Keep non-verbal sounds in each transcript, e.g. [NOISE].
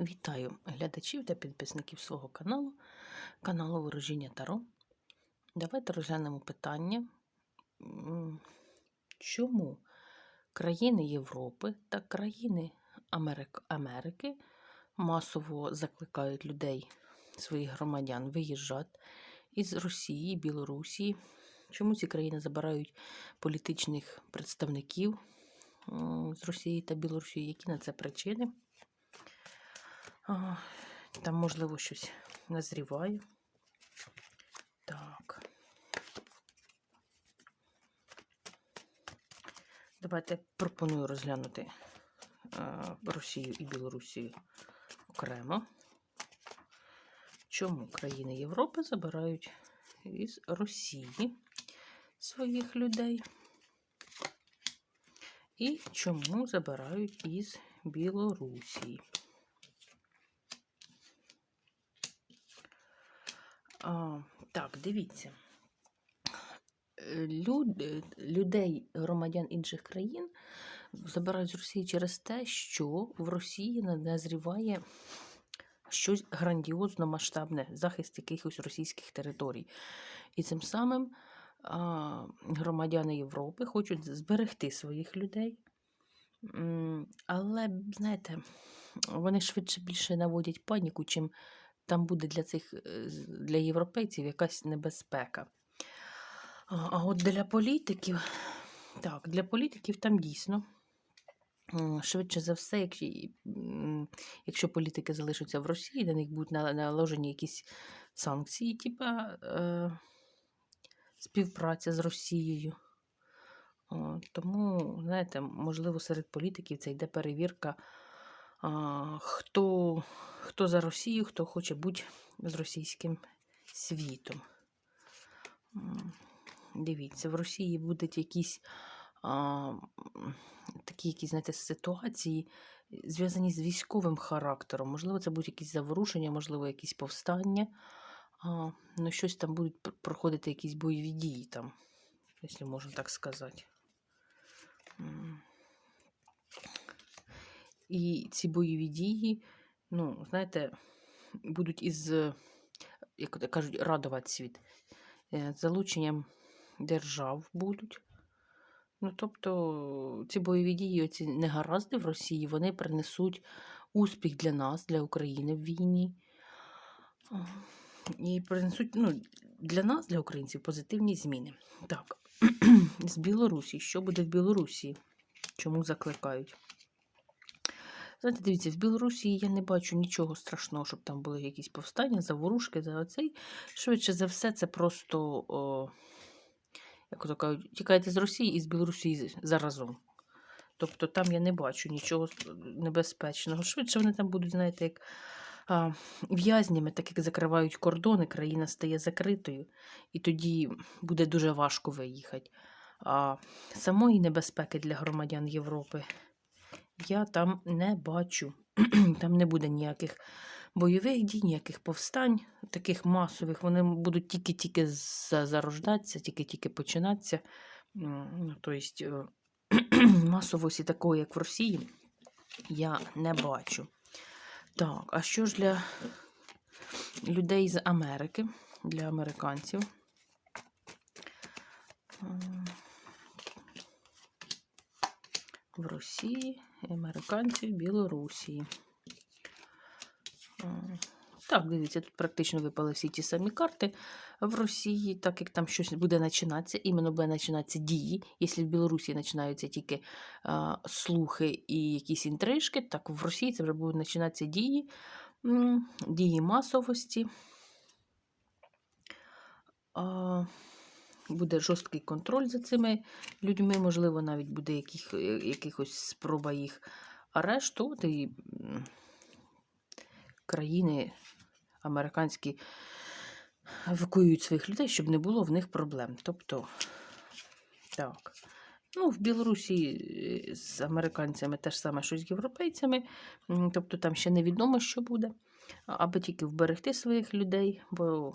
Вітаю глядачів та підписників свого каналу, каналу Ворожіння Таро. Давайте розглянемо питання, чому країни Європи та країни Америки масово закликають людей, своїх громадян, виїжджати із Росії, Білорусі. Чому ці країни забирають політичних представників з Росії та Білорусі? Які на це причини? Там, можливо, щось назріває. Так. Давайте пропоную розглянути а, Росію і Білорусію окремо. Чому країни Європи забирають із Росії своїх людей? І чому забирають із Білорусі? А, так, дивіться. Е, Люд, е, людей, громадян інших країн забирають з Росії через те, що в Росії на- назріває щось грандіозно масштабне, захист якихось російських територій. І цим самим а, громадяни Європи хочуть зберегти своїх людей. Але, знаєте, вони швидше більше наводять паніку, чим там буде для цих е, для європейців якась небезпека. А от для політиків, так, для політиків там дійсно. Швидше за все, якщо, якщо політики залишаться в Росії, на них будуть наложені якісь санкції, типа е, співпраця з Росією. Тому, знаєте, можливо, серед політиків це йде перевірка, хто, хто за Росію, хто хоче бути з російським світом. Дивіться, в Росії будуть якісь а, такі якісь, знаєте, ситуації, зв'язані з військовим характером. Можливо, це будуть якісь заворушення, можливо, якісь повстання. А, ну, щось там будуть проходити якісь бойові дії там, якщо можна так сказати. І ці бойові дії, ну, знаєте, будуть із, е, як кажуть, радувати світ. Е, Залученням держав будуть. Ну, тобто, ці бойові дії, оці негаразди в Росії, вони принесуть успіх для нас, для України в війні. І принесуть ну, для нас, для українців, позитивні зміни. Так, [CLEARS THROAT] з Білорусі. Що буде в Білорусі? Чому закликають? Знаєте, дивіться, в Білорусі я не бачу нічого страшного, щоб там були якісь повстання, заворушки, за оцей. Швидше за все, це просто, о, як то кажуть, тікайте з Росії і з Білорусі заразом. Тобто там я не бачу нічого небезпечного. Швидше вони там будуть, знаєте, як в'язнями, так як закривають кордони, країна стає закритою, і тоді буде дуже важко виїхати. А самої небезпеки для громадян Європи я там не бачу. [CLEARS THROAT] Там не буде ніяких бойових дій, ніяких повстань, таких масових. Вони будуть тільки-тільки зарождатися, тільки-тільки починатися. Тобто [CLEARS THROAT] масовості такої, як в Росії, я не бачу. Так, а що ж для людей з Америки, для американців? В Росії, американців, Білорусі. Так, дивіться, тут практично випали всі ті самі карти в Росії, так як там щось буде починатися, іменно буде починатися дії. Якщо в Білорусі починаються тільки а, слухи і якісь інтрижки, так в Росії це вже будуть починатися дії, дії масовості. А, буде жорсткий контроль за цими людьми, можливо, навіть буде яких, е, якихось спроба їх арешту. От і країни американські евакуюють своїх людей, щоб не було в них проблем. Тобто, так. Ну, в Білорусі е, з американцями те ж саме, що з європейцями. Тобто там ще невідомо, що буде. Аби тільки вберегти своїх людей, бо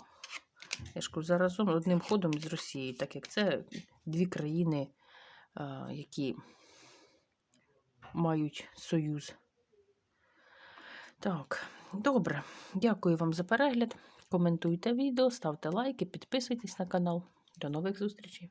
я ж кажу, заразом одним ходом з Росії, так як це дві країни, які мають союз Так, добре. Дякую вам за перегляд. Коментуйте відео, ставте лайки, підписуйтесь на канал. До нових зустрічей!